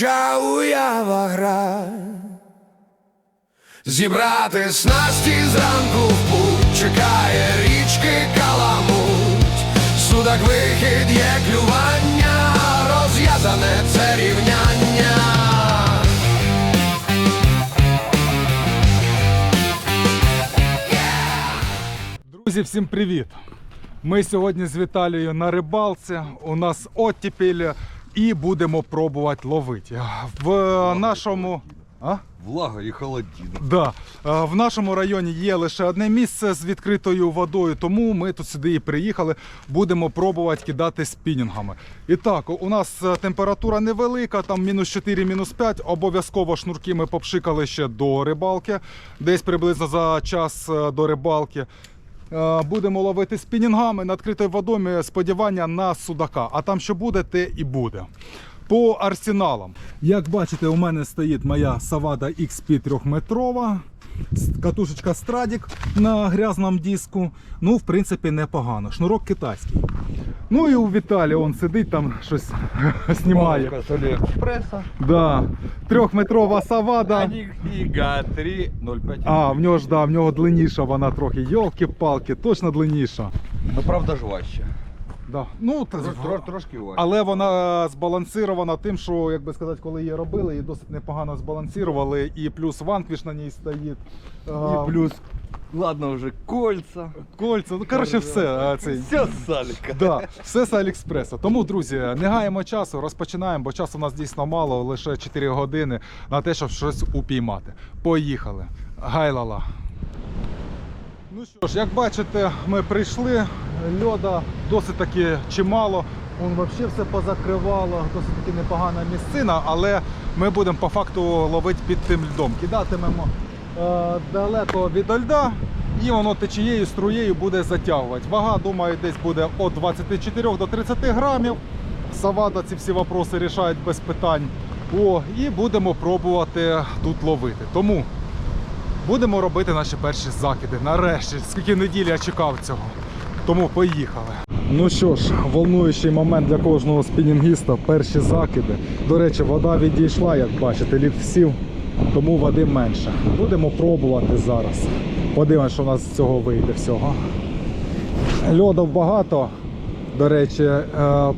де уява гра. Зібрати снасті зранку в путь чекає річки каламуть, судак вихід є клювання, розв'язане це рівняння. Друзі, всім привіт! Ми сьогодні з Віталією на рибалці. У нас оттепель і будемо пробувати ловити. В нашому. А? Влага і холодина. Да. Е, В нашому районі є лише одне місце з відкритою водою, тому ми тут сюди і приїхали. Будемо пробувати кидати спінінгами. І так, у нас е, температура невелика, там мінус 4, мінус 5. Обов'язково шнурки ми попшикали ще до рибалки, десь приблизно за час е, до рибалки. Е, Будемо ловити спінінгами на відкритій водомі. Сподівання на судака. А там що буде, те і буде. По арсеналам. Як бачите, у мене стоїть моя Савада XP 3-метрова. Катушечка Страдік на грязному диску. Ну, в принципі, непогано. Шнурок китайський. Ну і у Віталія он сидить там щось знімає. Да. Трьохметрова Савада. Аніфіга 3,05. А, в нього ж да, в нього длинніша вона трохи. Йолки-палки, точно длинніша. Ну правда ж важче. Да. Ну, та, Тро- тро- Трошки важче. Але вона збалансирована тим, що, як би сказати, коли її робили, її досить непогано збалансували. І плюс ванквіш на ній стоїть. І плюс, ладно вже кольца. кольця. Ну, коротше, все. а, Цей. Все Саліка. Да, все з Алікспреса. Тому, друзі, не гаємо часу, розпочинаємо, бо часу у нас дійсно мало, лише 4 години на те, щоб щось упіймати. Поїхали. Гайлала. Ну що ж, як бачите, ми прийшли. Льода досить таки чимало. Он взагалі все позакривало, досить таки непогана місцина, але ми будемо по факту ловити під тим льдом. Кидатимемо далеко від льда, і воно течією струєю буде затягувати. Вага, думаю, десь буде від 24 до 30 грамів. Савада ці всі вопроси рішають без питань. О, і будемо пробувати тут ловити. Тому будемо робити наші перші закиди. Нарешті, скільки неділі я чекав цього. Тому поїхали. Ну що ж, волнуючий момент для кожного спінінгіста перші закиди. До речі, вода відійшла, як бачите, лід всів, тому води менше. Будемо пробувати зараз. Подивимось, що у нас з цього вийде всього. Льодов багато, до речі, е,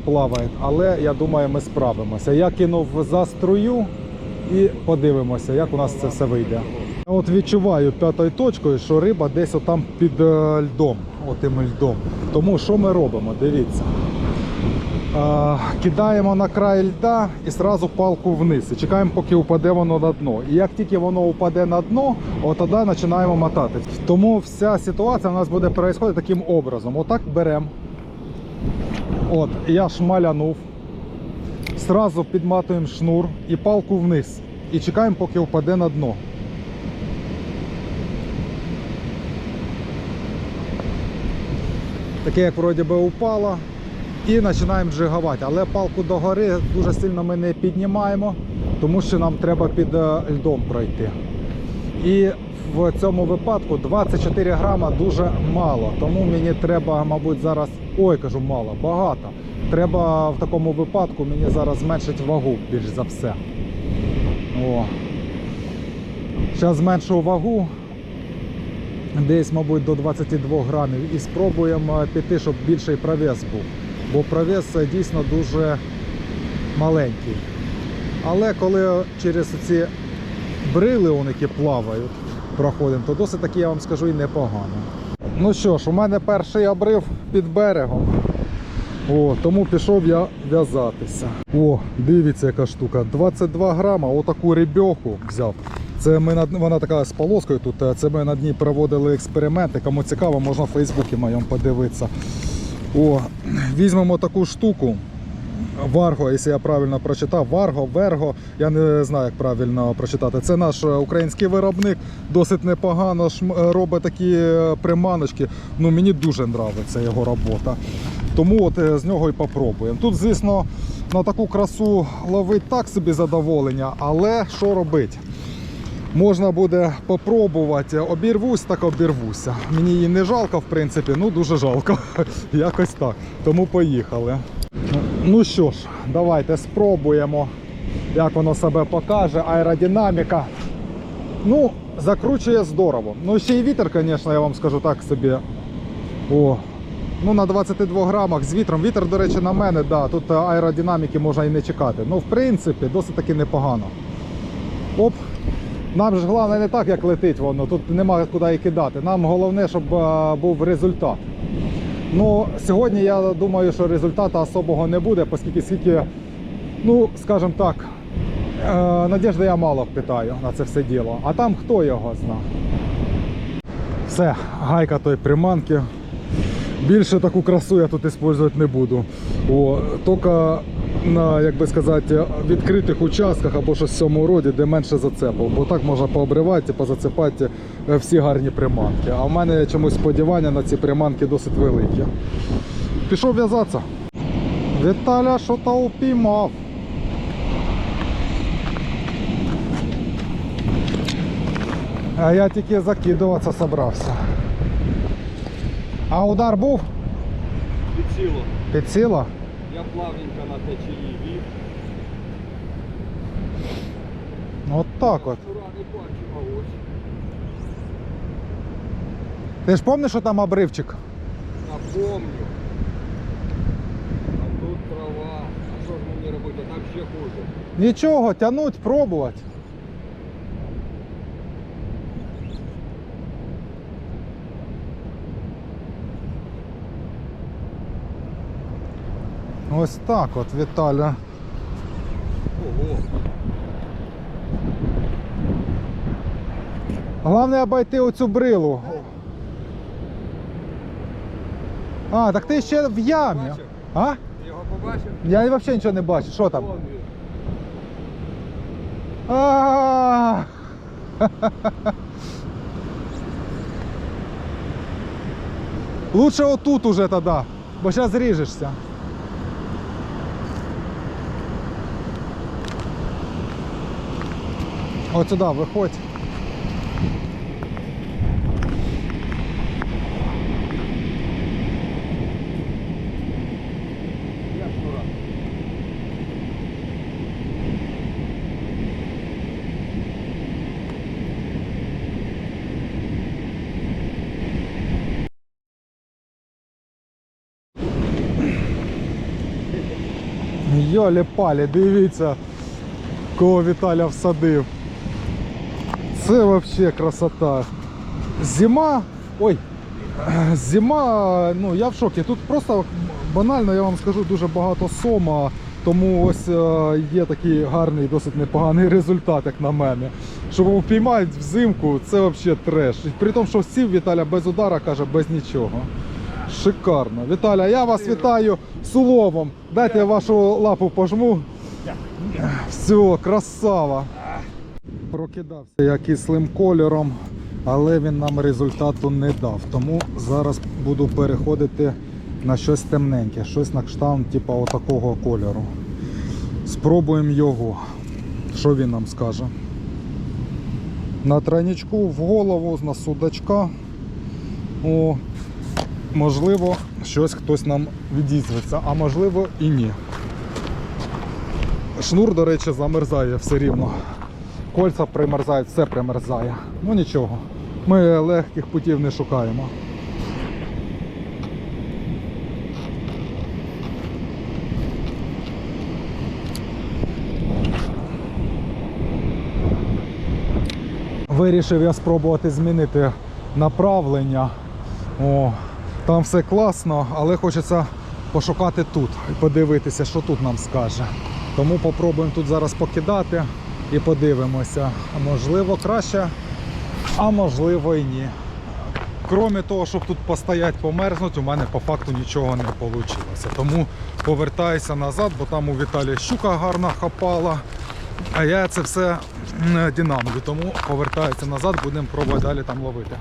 плаває, але я думаю, ми справимося. Я кинув за струю і подивимося, як у нас це все вийде. Я От відчуваю п'ятою точкою, що риба десь отам під е, льдом, отим льдом. Тому що ми робимо? Дивіться. Е, кидаємо на край льда і одразу палку вниз. І чекаємо, поки упаде воно на дно. І як тільки воно упаде на дно, от тоді починаємо мотати. Тому вся ситуація у нас буде відбуватися таким образом. Отак беремо. От, я шмалянув. Сразу підматуємо шнур і палку вниз. І чекаємо, поки впаде на дно. Таке, як вроді би упало. І починаємо джиговати. Але палку догори дуже сильно ми не піднімаємо, тому що нам треба під е, льдом пройти. І в цьому випадку 24 грама дуже мало. Тому мені треба, мабуть, зараз. Ой, кажу, мало, багато. Треба в такому випадку мені зараз зменшити вагу більш за все. О. Зараз зменшу вагу. Десь, мабуть, до 22 грамів. І спробуємо піти, щоб більший провес був. Бо провес е, дійсно дуже маленький. Але коли через ці брили, вони які плавають, проходимо, то досить таки, я вам скажу, і непогано. Ну що ж, у мене перший обрив під берегом. О, тому пішов я в'язатися. О, дивіться, яка штука. 22 грама, отаку рибьоху взяв. Це ми над вона така з полоскою тут. Це ми над ній проводили експерименти. Кому цікаво, можна в Фейсбуці моєму подивитися. О, візьмемо таку штуку. Варго, якщо я правильно прочитав, Варго, Верго, я не знаю, як правильно прочитати. Це наш е, український виробник, досить непогано е, робить такі е, приманочки. Ну, мені дуже подобається його робота. Тому от з нього і попробуємо. Тут, звісно, на таку красу ловить так собі задоволення, але що робити? Можна буде попробувати. Обірвусь, так обірвуся. Мені її не жалко, в принципі, ну дуже жалко. Якось так. Тому поїхали. Ну, що ж, давайте спробуємо, як воно себе покаже. Аеродинаміка. Ну, закручує здорово. Ну, ще й вітер, звісно, я вам скажу так собі. О, ну на 22 грамах з вітром. Вітер, до речі, на мене, да, тут аеродинаміки можна і не чекати. Ну, в принципі, досить таки непогано. Оп. Нам ж головне не так, як летить воно, тут немає куди і кидати. Нам головне, щоб е, був результат. Ну, сьогодні я думаю, що результату особого не буде, оскільки скільки, ну, скажімо так, е, надіжди я мало питаю на це все діло. А там хто його зна. Все, гайка той приманки. Більше таку красу я тут використовувати не буду. О, тільки на, як би сказати, відкритих участках або щось в цьому роді, де менше зацепів. Бо так можна пообривати, позацепати е, всі гарні приманки. А в мене чомусь сподівання на ці приманки досить великі. Пішов в'язатися. Віталя що-то упіймав. А я тільки закидуватися собрався. А удар був? Підсіло. Підсіло? Плавненько на течії вів. От так от. Ура, не бачу, а ось. Ти ж пам'ятаєш, що там обривчик? Напомню. А тут трава. А що ж мені робити? А там ще хуже. Нічого, тянуть, пробувати. Ось так от, Віталя. Ого. Головне обійти оцю брилу. А, так ти ще в ямі. Бачив? А? Ти його побачив? Я взагалі нічого не бачу. Що там? Вон він. А! Лучше отут уже тогда, бо зараз зріжешся. От сюди виходь. Йолі палі, дивіться, кого Віталя всадив. Це взагалі красота. Зима. Ой. Зима, ну я в шокі. Тут просто банально, я вам скажу, дуже багато сома. Тому ось е, є такий гарний, досить непоганий результат, як на мене. Щоб впіймають взимку, це взагалі треш. При тому, що сів Віталя без удара, каже, без нічого. Шикарно. Віталя, я вас вітаю з уловом. Дайте я вашу лапу пожму. Все, красава. Прокидався я кислим кольором, але він нам результату не дав. Тому зараз буду переходити на щось темненьке, щось на кшталт, типу отакого кольору. Спробуємо його. Що він нам скаже? На тройничку в голову на судачка. О, можливо, щось хтось нам відізветься, а можливо і ні. Шнур, до речі, замерзає все рівно. Кольця примерзають, все примерзає. Ну нічого. Ми легких путів не шукаємо. Вирішив я спробувати змінити направлення. О, там все класно, але хочеться пошукати тут і подивитися, що тут нам скаже. Тому попробуємо тут зараз покидати і подивимося. Можливо, краще, а можливо і ні. Крім того, щоб тут постояти, померзнути, у мене по факту нічого не вийшло. Тому повертаюся назад, бо там у Віталія щука гарна хапала. А я це все динамлю, тому повертаюся назад, будемо пробувати далі там ловити.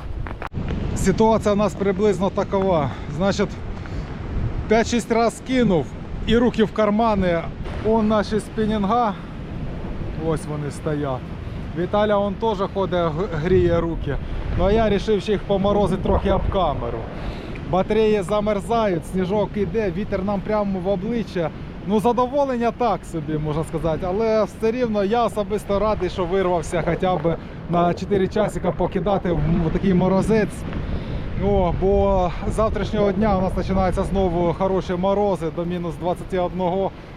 Ситуація у нас приблизно такова. Значить, 5-6 разів кинув і руки в кармани, Он наші спінінга. Ось вони стоять. Віталя он теж ходить, гріє руки. Ну а я вирішив їх поморозити трохи об камеру. Батареї замерзають, сніжок іде, вітер нам прямо в обличчя. Ну, задоволення так собі, можна сказати, але все рівно я особисто радий, що вирвався хоча б на 4 часика покидати в такий морозець. О, бо з завтрашнього дня у нас починаються знову хороші морози до мінус 21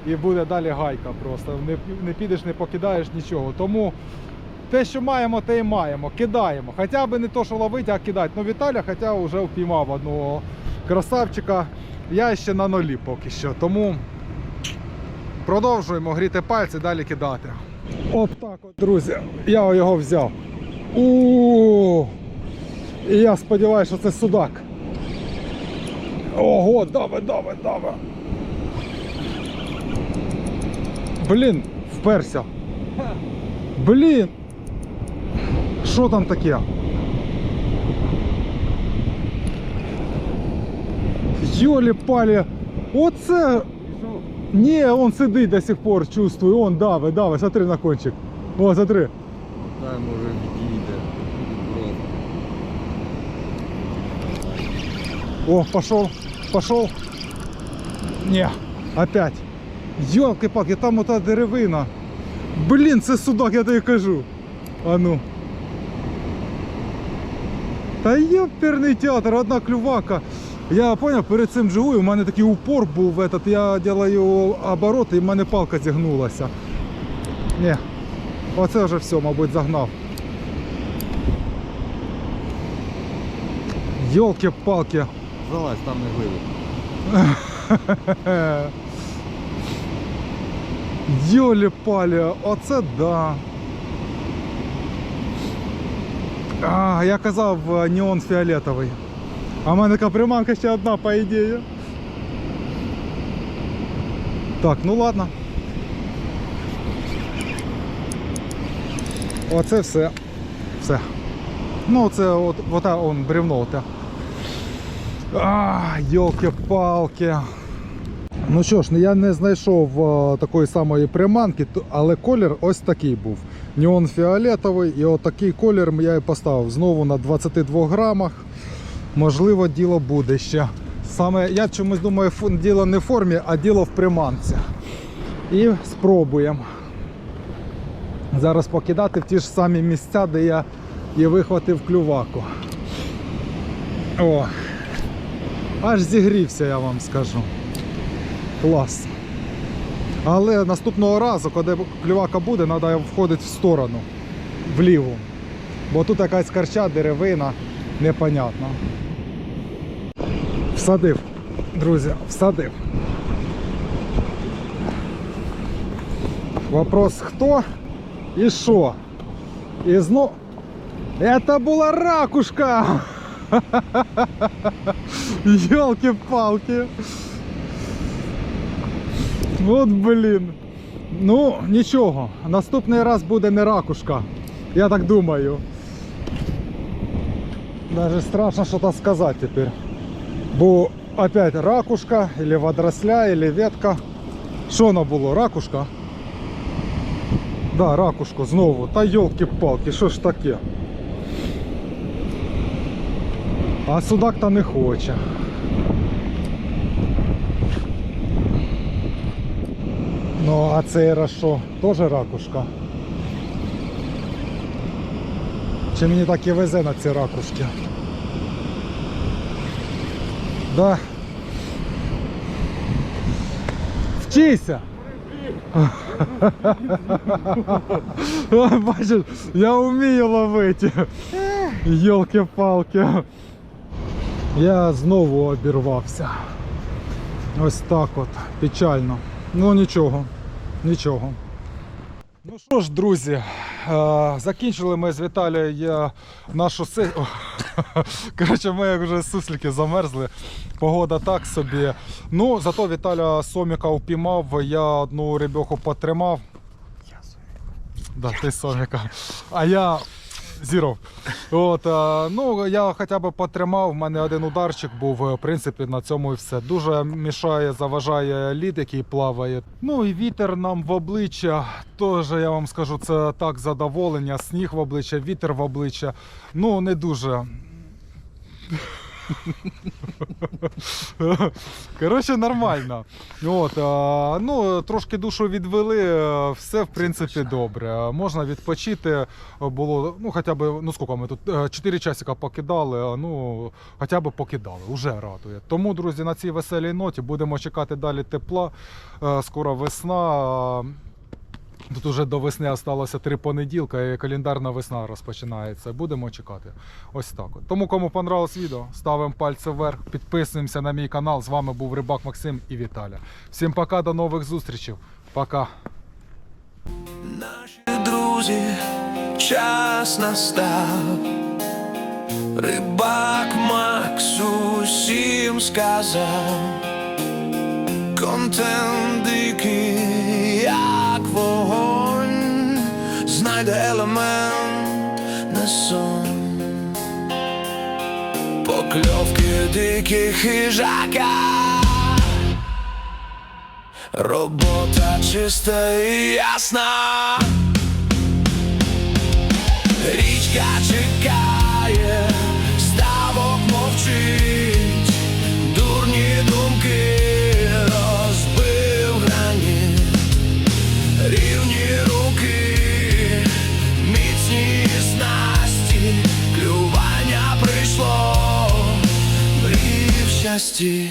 і буде далі гайка просто. Не, не підеш, не покидаєш нічого. Тому те, що маємо, те і маємо. Кидаємо. Хоча б не то, що ловити, а кидати. Ну, Віталя хоча вже впіймав одного красавчика. Я ще на нулі поки що. Тому продовжуємо гріти пальці, далі кидати. Оп, так от, друзі, я його взяв. І я сподіваюся, що це судак. Ого, давай, давай, давай. Блін, вперся. Блін. Що там таке? Йолі палі. Оце. Ні, он сидить до сих пор, чувствую. Он давай, давай, смотри на кончик. О, смотри. Дай може відійде. Просто. О, пошел, пошел. Не, опять. Йолки-палки, там ота деревина. Блін, це судак, я тобі кажу. А ну. Та ёперний театр, одна клювака. Я поняв, перед цим живую, у мене такий упор був, этот, я делаю обороти і в мене палка зігнулася. Ні, оце вже все, мабуть, загнав. Йолки-палки. Залазь, там не глибоко. Йолі палі, оце да. А, я казав е, неон фіолетовий. А в мене така приманка ще одна, по ідеї. Так, ну ладно. Оце все. Все. Ну, це от, от он бревно. Оте. А, йолки-палки. Ну що ж, я не знайшов е, такої самої приманки, але колір ось такий був. Неон фіолетовий, і отакий колір я і поставив знову на 22 грамах. Можливо, діло буде ще. Саме я чомусь думаю, діло не в формі, а діло в приманці. І спробуємо. Зараз покидати в ті ж самі місця, де я і вихватив клюваку. О, аж зігрівся, я вам скажу. Клас. Але наступного разу, коли клювака буде, треба входити в сторону, вліву. Бо тут якась карча, деревина, непонятно. Всадив, друзі, всадив. Вопрос хто і що? І знов. Это була ракушка! Йолки-палки! От блін. Ну, нічого. Наступний раз буде не ракушка. Я так думаю. Даже страшно что-то сказать теперь. Бо опять ракушка, или водоросля, или ветка. Що воно було? Ракушка? Да, ракушку знову. Та йолки-палки, що ж таке? А судак та не хоче. Ну, а цей раз що? Теж ракушка. Чи мені так і везе на ці ракушки? Да. Вчися! Бачиш, я вмію ловити. Йолки-палки. Я знову обірвався. Ось так от. Печально. Ну нічого. Нічого. Ну що ж, друзі, е, закінчили ми з Віталією нашу сесію. Коротше, ми вже суслики замерзли. Погода так собі. Ну, зато Віталя Соміка впіймав, я одну рибьоху потримав. Да, ти Соміка. А я Зіров. От, ну, я хоча б потримав, в мене один ударчик був, е, в принципі, на цьому і все. Дуже мішає, заважає лід, який плаває. Ну і вітер нам в обличчя. Теж я вам скажу, це так задоволення. Сніг в обличчя, вітер в обличчя. Ну, не дуже. Коротше, нормально. От, а, ну, трошки душу відвели, е, все в принципі добре. Можна відпочити. Було, ну, хоча б, ну скільки ми тут 4 часика покидали, ну, хоча б покидали, уже радує. Тому, друзі, на цій веселій ноті будемо чекати далі тепла. Е, Скоро весна. Тут уже до весни залишилося три понеділка, і календарна весна розпочинається. Будемо чекати. Ось так. Тому, кому понравилось відео, ставимо пальці вверх, підписуємося на мій канал. З вами був Рибак Максим і Віталя. Всім пока, до нових зустрічей. Пока. Наші друзі, час настав. Рибак Макс усім сказав. Контент дикий, знайде елемент на сон. Покльовки диких хижака. Робота чиста і ясна. Річка чекає, щасті.